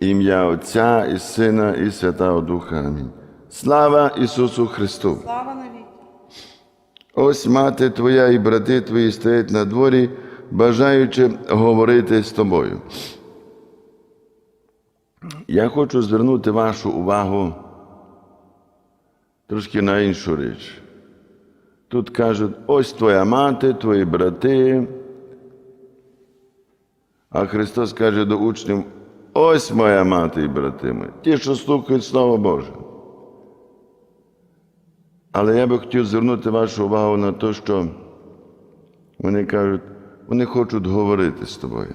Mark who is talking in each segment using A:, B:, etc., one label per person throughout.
A: Ім'я Отця і Сина, і Святого Духа. Амінь. Слава Ісусу Христу!
B: Слава навіки.
A: Ось мати твоя і брати твої стоять на дворі, бажаючи говорити з тобою. Я хочу звернути вашу увагу трошки на іншу річ. Тут кажуть, ось твоя мати, твої брати. А Христос каже до учнів: ось моя мати і брати мої, ті, що слухають Слово Боже. Але я би хотів звернути вашу увагу на те, що вони кажуть, вони хочуть говорити з тобою.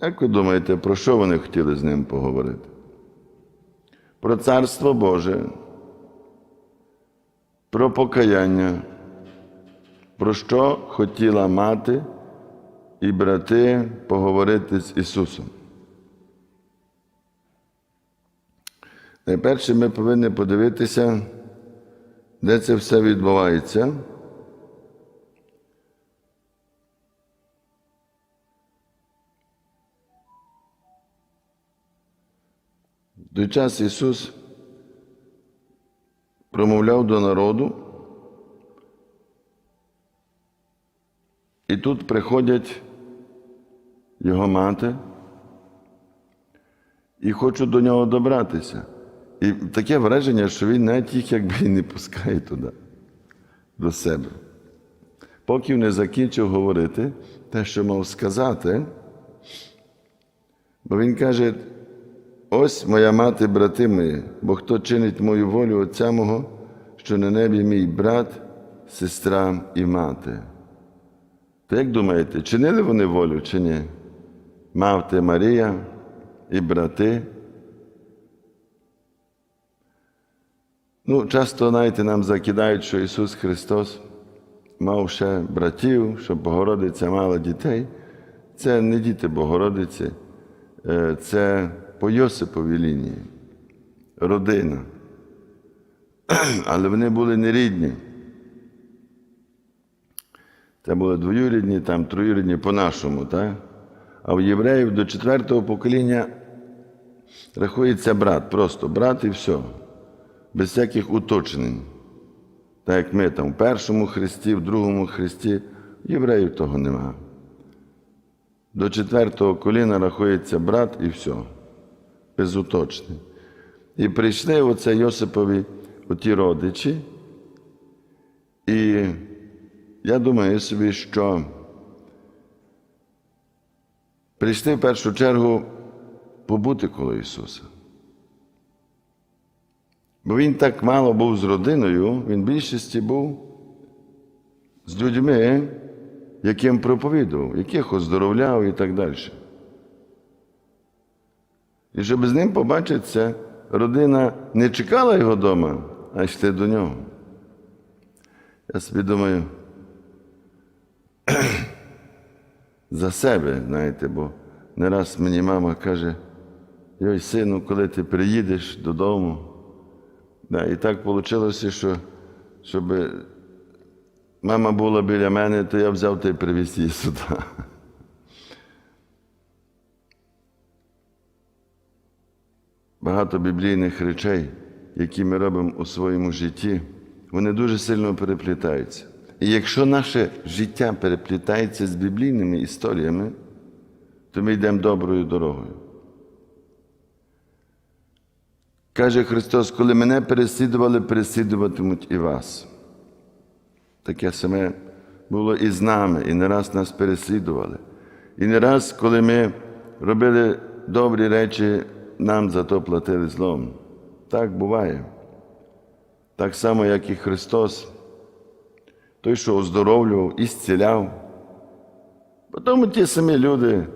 A: Як ви думаєте, про що вони хотіли з ним поговорити? Про Царство Боже, про покаяння, про що хотіла мати і брати поговорити з Ісусом. Найперше ми повинні подивитися, де це все відбувається. Той час Ісус промовляв до народу, і тут приходять його мати і хочуть до нього добратися. І таке враження, що він навіть їх якби і не пускає туди, до себе. Поки не закінчив говорити те, що мав сказати, бо він каже: ось моя мати, брати мої, бо хто чинить мою волю Отця мого, що на небі мій брат, сестра і мати. То як думаєте, чинили вони волю чи ні? Мати Марія і брати. Ну, часто, знаєте, нам закидають, що Ісус Христос мав ще братів, що Богородиця мала дітей. Це не діти Богородиці, е, це по Йосиповій лінії, родина. Але вони були не рідні. Це були двоюрідні, там троюрідні по-нашому, так? А в євреїв до четвертого покоління рахується брат, просто брат і все без всяких уточнень. Так як ми там в першому хресті, в другому хресті, євреїв того нема. До четвертого коліна рахується брат і все, без уточнень. І прийшли оце Йосипові оті родичі, і я думаю собі, що прийшли в першу чергу побути коло Ісуса. Бо він так мало був з родиною, він в більшості був з людьми, яким проповідував, яких оздоровляв і так далі. І щоб з ним побачитися, родина не чекала його вдома, а йшли до нього. Я собі думаю, за себе, знаєте, бо не раз мені мама каже, йой, сину, коли ти приїдеш додому. Да, і так вийшло, що щоб мама була біля мене, то я взяв та й привіз її сюди. Багато біблійних речей, які ми робимо у своєму житті, вони дуже сильно переплітаються. І якщо наше життя переплітається з біблійними історіями, то ми йдемо доброю дорогою. Каже Христос, коли мене переслідували, переслідуватимуть і вас. Таке саме було і з нами, і не раз нас переслідували. І не раз, коли ми робили добрі речі, нам за то платили злом. Так буває. Так само, як і Христос, той, що оздоровлював і зціляв. Потім ті самі люди,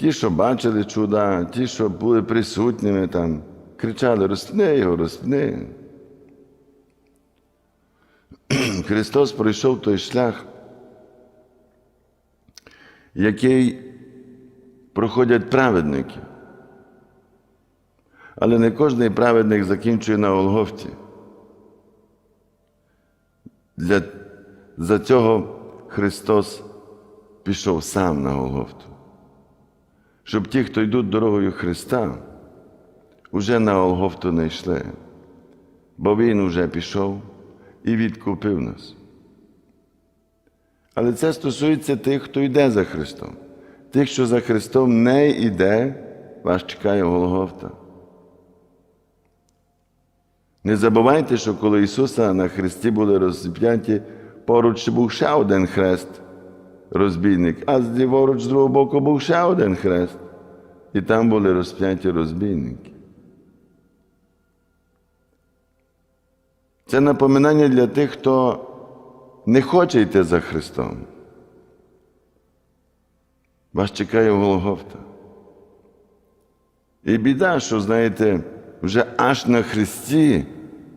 A: ті, що бачили чуда, ті, що були присутніми там кричали: розпни його, розпни. Христос пройшов той шлях, який проходять праведники. Але не кожний праведник закінчує на Голгофті. Для, За цього Христос пішов сам на Голгофту. Щоб ті, хто йдуть дорогою Христа, уже на Голгофту не йшли, бо Він уже пішов і відкупив нас. Але це стосується тих, хто йде за Христом. Тих, що за Христом не йде, вас чекає Голгофта. Не забувайте, що коли Ісуса на Христі були розп'яті, поруч був ще один хрест, розбійник, а ліворуч з другого боку був ще один хрест. І там були розп'яті розбійники. Це напоминання для тих, хто не хоче йти за Христом. Вас чекає Голгофта. І біда, що, знаєте, вже аж на Христі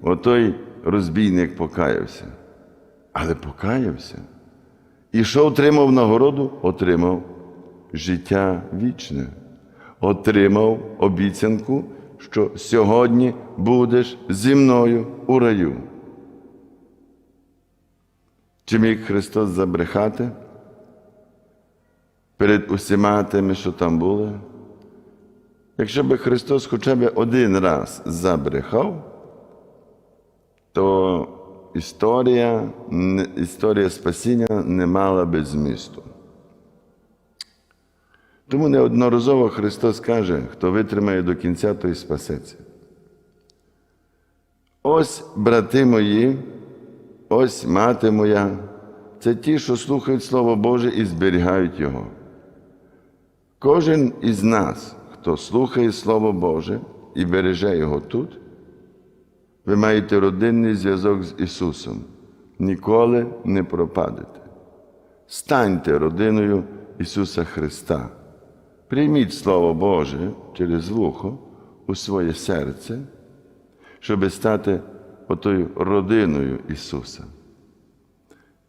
A: отой розбійник покаявся. Але покаявся. І що отримав нагороду? Отримав життя вічне. Отримав обіцянку, що сьогодні будеш зі мною у раю. Чи міг Христос забрехати перед усіма тими, що там були? Якщо би Христос хоча б один раз забрехав, то історія, історія спасіння не мала би змісту. Тому неодноразово Христос каже, хто витримає до кінця, той спасеться. Ось, брати мої, ось мати моя, це ті, що слухають Слово Боже і зберігають Його. Кожен із нас, хто слухає Слово Боже і береже Його тут, ви маєте родинний зв'язок з Ісусом. Ніколи не пропадете. Станьте родиною Ісуса Христа. Прийміть Слово Боже через вухо у своє серце, щоб стати отою родиною Ісуса.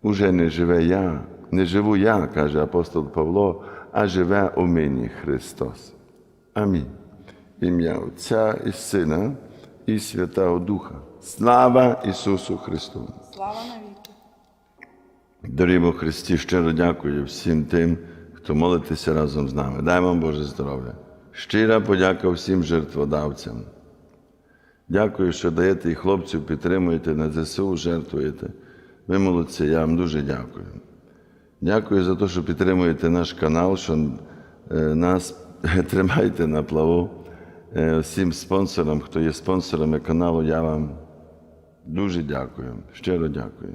A: Уже не живе я, не живу я, каже апостол Павло, а живе у мені Христос. Амінь. Ім'я Отця і Сина і Святого Духа. Слава Ісусу Христу!
B: Слава навіки.
A: Дорогі Христі, щиро дякую всім тим, хто молитеся разом з нами. Дай вам Боже здоров'я. Щира подяка всім жертводавцям. Дякую, що даєте і хлопців, підтримуєте, на ЗСУ жертвуєте. Ви молодці, я вам дуже дякую. Дякую за те, що підтримуєте наш канал, що е, нас тримаєте на плаву. Е, Всім спонсорам, хто є спонсорами каналу, я вам дуже дякую. Щиро дякую.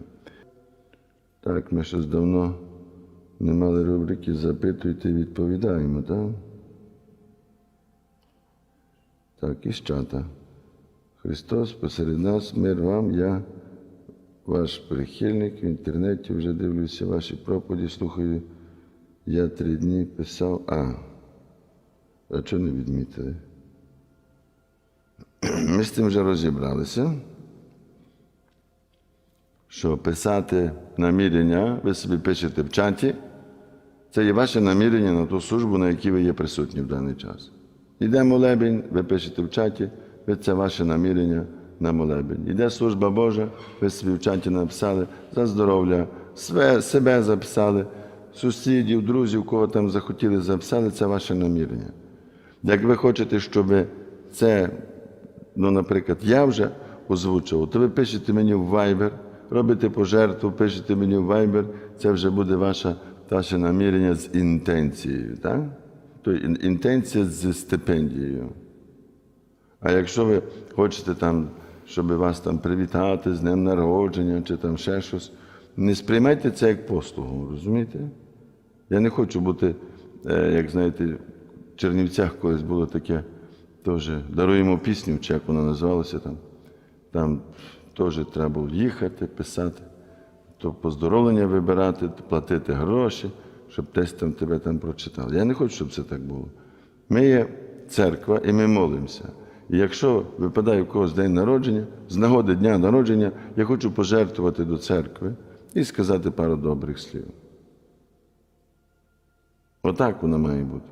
A: Так, ми щось давно не мали рубрики Запитуйте, відповідаємо, так? Так, із чата. Христос посеред нас, мир вам, я ваш прихильник в інтернеті вже дивлюся ваші проповіді, слухаю. Я три дні писав. А, а чого не відмітили? Ми з тим вже розібралися що писати намірення, ви собі пишете в чаті, це є ваше намірення на ту службу, на якій ви є присутні в даний час. Іде молебень, ви пишете в чаті, ви це ваше намірення на молебень. Іде служба Божа, ви собі в чаті написали за здоров'я, себе записали, сусідів, друзів, кого там захотіли записали, це ваше намірення. Як ви хочете, щоб це ну, наприклад, я вже озвучував, то ви пишете мені в Viber, робите пожертву, пишете мені в Viber, це вже буде ваше, ваше намірення з інтенцією. Так? То ін- інтенція з стипендією. А якщо ви хочете там, щоб вас там привітати з днем народження чи там ще щось, не сприймайте це як послугу, розумієте? Я не хочу бути, е, як знаєте, в Чернівцях колись було таке, теж даруємо пісню, чи як вона називалася там. Там теж треба було їхати, писати, то поздоровлення вибирати, платити гроші, щоб десь там тебе там прочитали. Я не хочу, щоб це так було. Ми є церква і ми молимося. І якщо випадає у когось день народження, з нагоди дня народження, я хочу пожертвувати до церкви і сказати пару добрих слів. Отак воно має бути.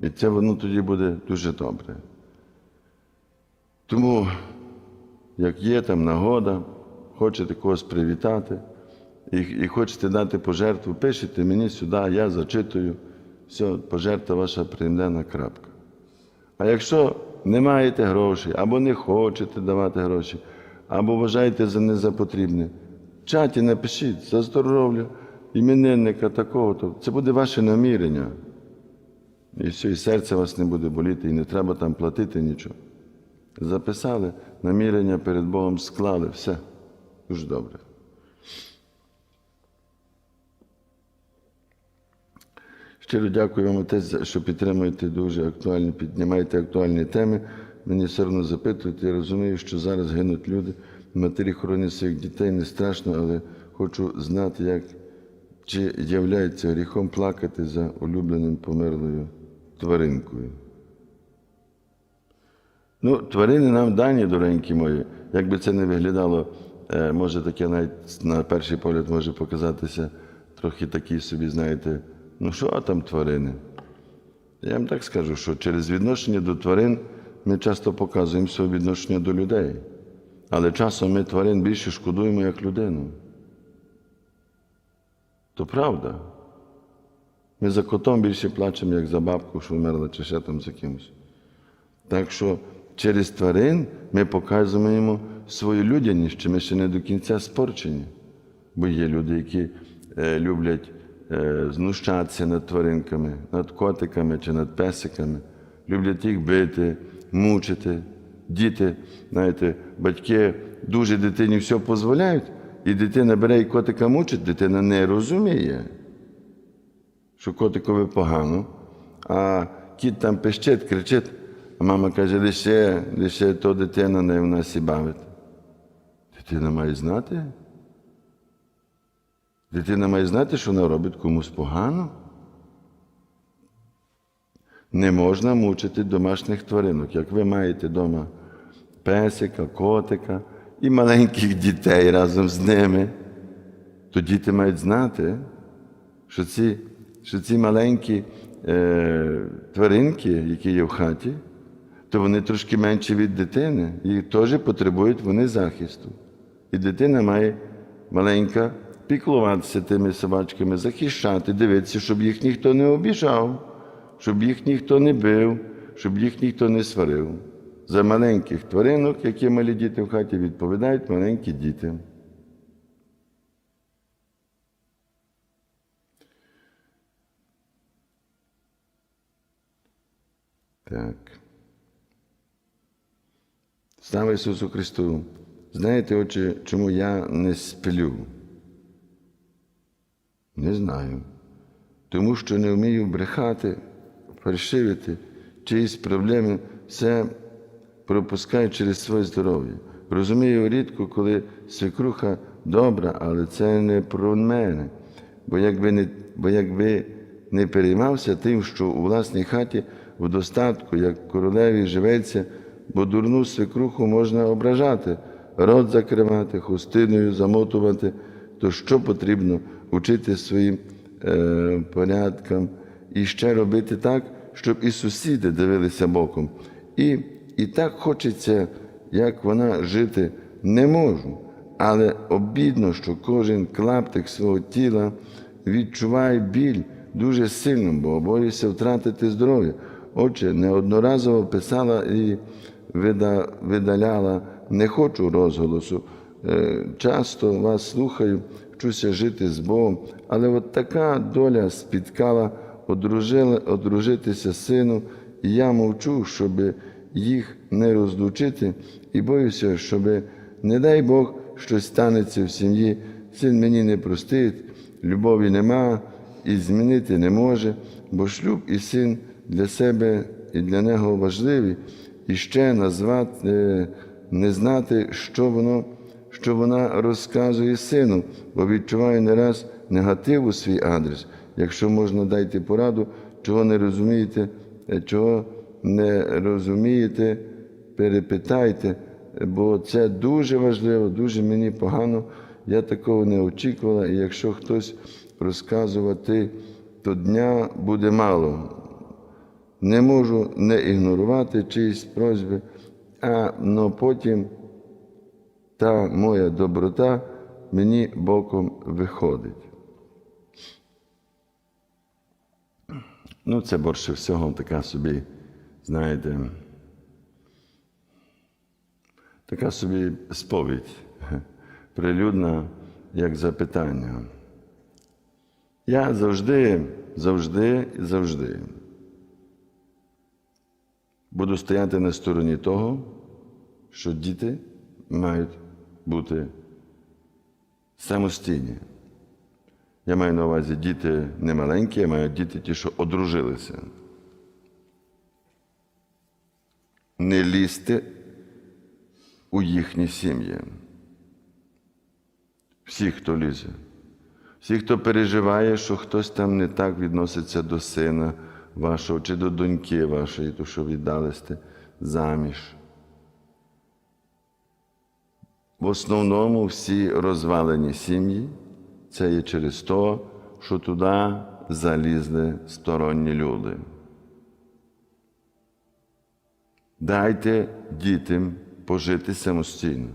A: І це воно тоді буде дуже добре. Тому, як є там нагода, хочете когось привітати і, і хочете дати пожертву, пишете мені сюди, я зачитую, все, пожертва ваша приймлена крапка. А якщо не маєте грошей, або не хочете давати гроші, або вважаєте за не за потрібне, в чаті напишіть за здоров'я іменинника такого, то це буде ваше намірення. І все, і серце вас не буде боліти, і не треба там платити нічого. Записали, намірення перед Богом склали, все. Дуже добре. Щиро дякую вам, отець, що підтримуєте дуже актуальні, піднімаєте актуальні теми. Мені все одно запитують. Я розумію, що зараз гинуть люди, матері хоронять своїх дітей, не страшно, але хочу знати, як чи являється гріхом плакати за улюбленим померлою тваринкою. Ну, тварини нам дані, доренькі мої. Як би це не виглядало, е, може таке навіть на перший погляд може показатися трохи такі собі, знаєте, ну що а там тварини? Я вам так скажу, що через відношення до тварин ми часто показуємо своє відношення до людей. Але часом ми тварин більше шкодуємо як людину. То правда. Ми за котом більше плачемо, як за бабку, що вмерла, чи ще там за кимось. Так що через тварин ми показуємо свою людяність, що ми ще не до кінця спорчені. Бо є люди, які е, люблять е, знущатися над тваринками, над котиками чи над песиками, люблять їх бити, мучити. Діти, знаєте, батьки дуже дитині все дозволяють, і дитина бере і котика мучить, дитина не розуміє що котикові погано, а кіт там пищить, кричить, а мама каже, лише, лише то дитина не в нас і бавить. Дитина має знати. Дитина має знати, що вона робить комусь погано. Не можна мучити домашніх тваринок. Як ви маєте вдома песика, котика і маленьких дітей разом з ними, то діти мають знати, що ці, що ці маленькі е, тваринки, які є в хаті, то вони трошки менші від дитини, і теж потребують вони захисту. І дитина має маленька піклуватися тими собачками, захищати, дивитися, щоб їх ніхто не обіжав, щоб їх ніхто не бив, щоб їх ніхто не сварив. За маленьких тваринок, які малі діти в хаті, відповідають маленькі діти. Так. Слава Ісусу Христу! Знаєте, отче, чому я не сплю? Не знаю. Тому що не вмію брехати, фальшивити, чиїсь проблеми, все пропускаю через своє здоров'я. Розумію рідко, коли свекруха добра, але це не про мене. Бо якби не, бо якби не переймався тим, що у власній хаті в достатку, як королеві живеться, бо дурну свекруху можна ображати, рот закривати, хустиною замотувати, то що потрібно учити своїм е, порядкам і ще робити так, щоб і сусіди дивилися боком. І, і так хочеться, як вона жити не можу. Але обідно, що кожен клаптик свого тіла відчуває біль дуже сильно, бо боюся втратити здоров'я. Отже, неодноразово писала і видаляла, не хочу розголосу. Е, Часто вас слухаю, вчуся жити з Богом, але от така доля спіткала одружили, одружитися сину, і я мовчу, щоб їх не розлучити, і боюся, щоб, не дай Бог, щось станеться в сім'ї. Син мені не простить, любові нема і змінити не може, бо шлюб і син для себе і для нього важливі, і ще назвати, е, не знати, що воно, що вона розказує сину, бо відчуває не раз негатив у свій адрес. Якщо можна дайте пораду, чого не розумієте, е, чого не розумієте, перепитайте, бо це дуже важливо, дуже мені погано. Я такого не очікувала, і якщо хтось розказувати, то дня буде мало. Не можу не ігнорувати чиїсь просьби, а но потім та моя доброта мені боком виходить. Ну, це більше всього така собі знаєте, така собі сповідь, прилюдна, як запитання. Я завжди, завжди завжди буду стояти на стороні того, що діти мають бути самостійні. Я маю на увазі діти не маленькі, я маю діти ті, що одружилися. Не лізьте у їхні сім'ї. Всі, хто лізе. Всі, хто переживає, що хтось там не так відноситься до сина вашого чи до доньки вашої, то що віддали сте заміж. В основному всі розвалені сім'ї це є через те, що туди залізли сторонні люди. Дайте дітям пожити самостійно.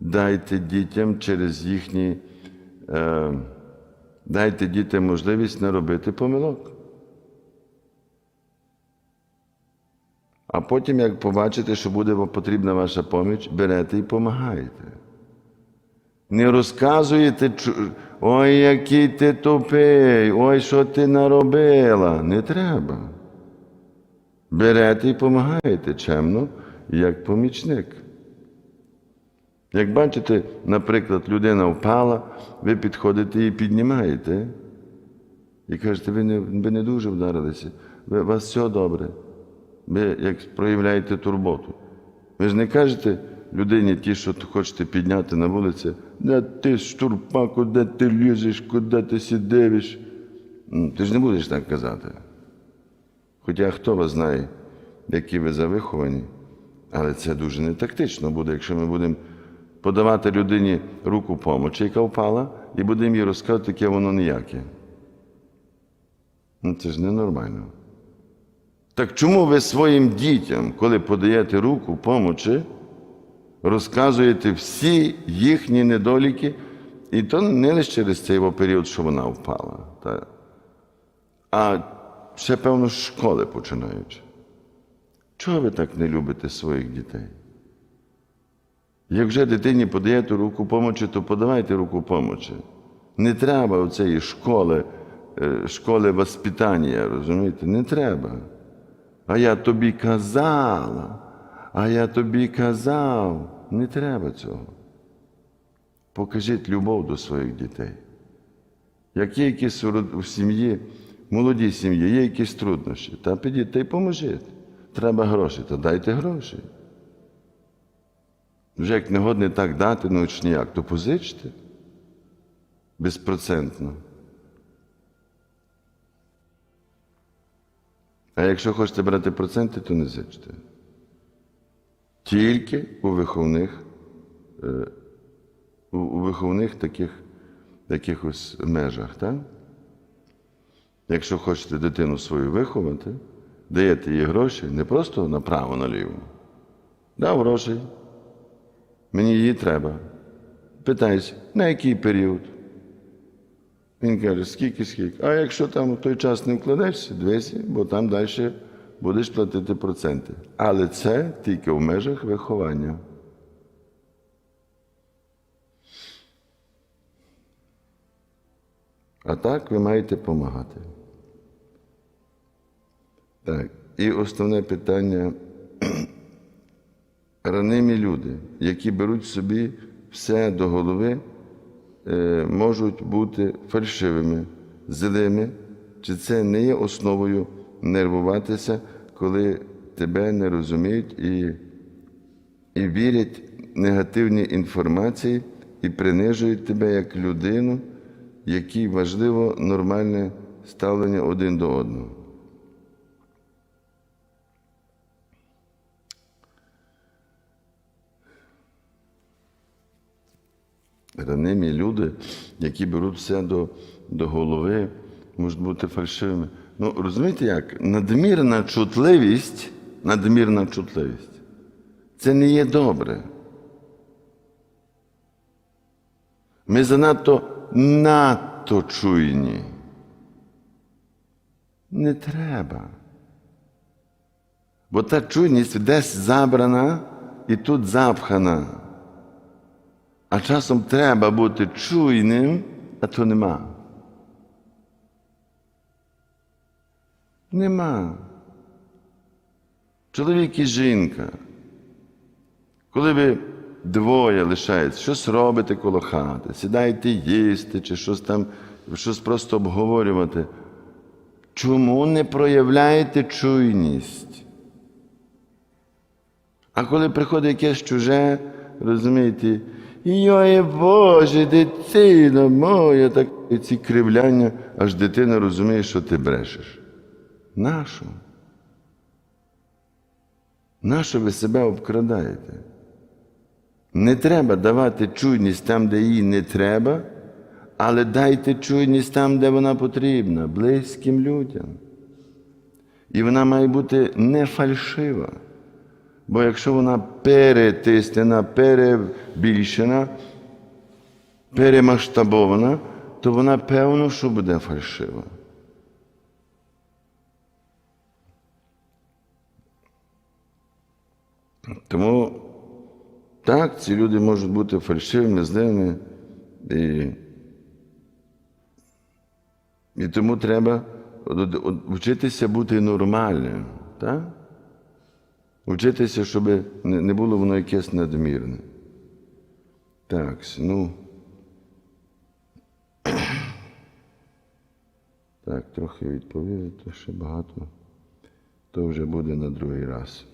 A: Дайте дітям через їхні, е, дайте дітям можливість не робити помилок. А потім, як побачите, що буде потрібна ваша поміч, берете і допомагаєте. Не розказуєте, ой, який ти тупий, ой, що ти наробила. Не треба. Берете і допомагаєте чемно, як помічник. Як бачите, наприклад, людина впала, ви підходите і піднімаєте. І кажете, ви не, ви не дуже вдарилися, у вас все добре. Ви як проявляєте турботу. Ви ж не кажете людині, ті, що хочете підняти на вулиці, де ти штурпа, куди ти лізеш, куди ти сидиш. Ти ж не будеш так казати. Хоча хто вас знає, які ви завиховані, але це дуже не тактично буде, якщо ми будемо подавати людині руку помочі, яка впала, і будемо їй розказувати, яке воно ніяке. Ну, це ж ненормально. Так чому ви своїм дітям, коли подаєте руку помочі, розказуєте всі їхні недоліки, і то не лише через цей період, що вона впала, та, а ще, певно, з школи починаючи. Чого ви так не любите своїх дітей? Як вже дитині подаєте руку помочі, то подавайте руку помочі. Не треба оцеї школи, е, школи воспитання, розумієте? Не треба. А я тобі казала, а я тобі казав. Не треба цього. Покажіть любов до своїх дітей. Як є якісь у сім'ї, молодій сім'ї, є якісь труднощі, та підіть та й поможіть. Треба гроші, то дайте гроші. Вже як негодне так дати, ну ніяк, то позичте безпроцентно. А якщо хочете брати проценти, то не зичте. Тільки у виховних, е, у- виховних таких якихось межах. Так? Якщо хочете дитину свою виховати, даєте їй гроші не просто направо-наліво. Дав гроші, мені її треба. Питайся, на який період? Він каже, скільки, скільки. А якщо там в той час не вкладешся, дивися, бо там далі будеш платити проценти. Але це тільки в межах виховання. А так ви маєте допомагати. Так, і основне питання. Ранимі люди, які беруть собі все до голови, можуть бути фальшивими, злими, чи це не є основою нервуватися, коли тебе не розуміють і, і вірять негативній інформації і принижують тебе як людину, якій важливо нормальне ставлення один до одного. Ранимі люди, які беруть все до, до голови, можуть бути фальшивими. Ну, розумієте як? Надмірна чутливість, надмірна чутливість це не є добре. Ми занадто надто чуйні. Не треба. Бо та чуйність десь забрана і тут запхана. А часом треба бути чуйним, а то нема. Нема. Чоловік і жінка. Коли ви двоє лишаєтесь, щось робите коло хати, сідаєте їсти чи щось там, щось просто обговорювати. Чому не проявляєте чуйність? А коли приходить якесь чуже, розумієте, йой Боже, дитино моя, так і ці кривляння, аж дитина розуміє, що ти брешеш. Нащо? Нащо ви себе обкрадаєте? Не треба давати чуйність там, де її не треба, але дайте чуйність там, де вона потрібна, близьким людям. І вона має бути не фальшива. Бо якщо вона перетиснена, перебільшена, перемасштабована, то вона певно, що буде фальшива. Тому так, ці люди можуть бути фальшивими, злими. І, і тому треба вчитися бути нормальним. Так? Вчитися, щоб не було воно якесь надмірне. Так, ну. Так, трохи відповів, то ще багато. То вже буде на другий раз.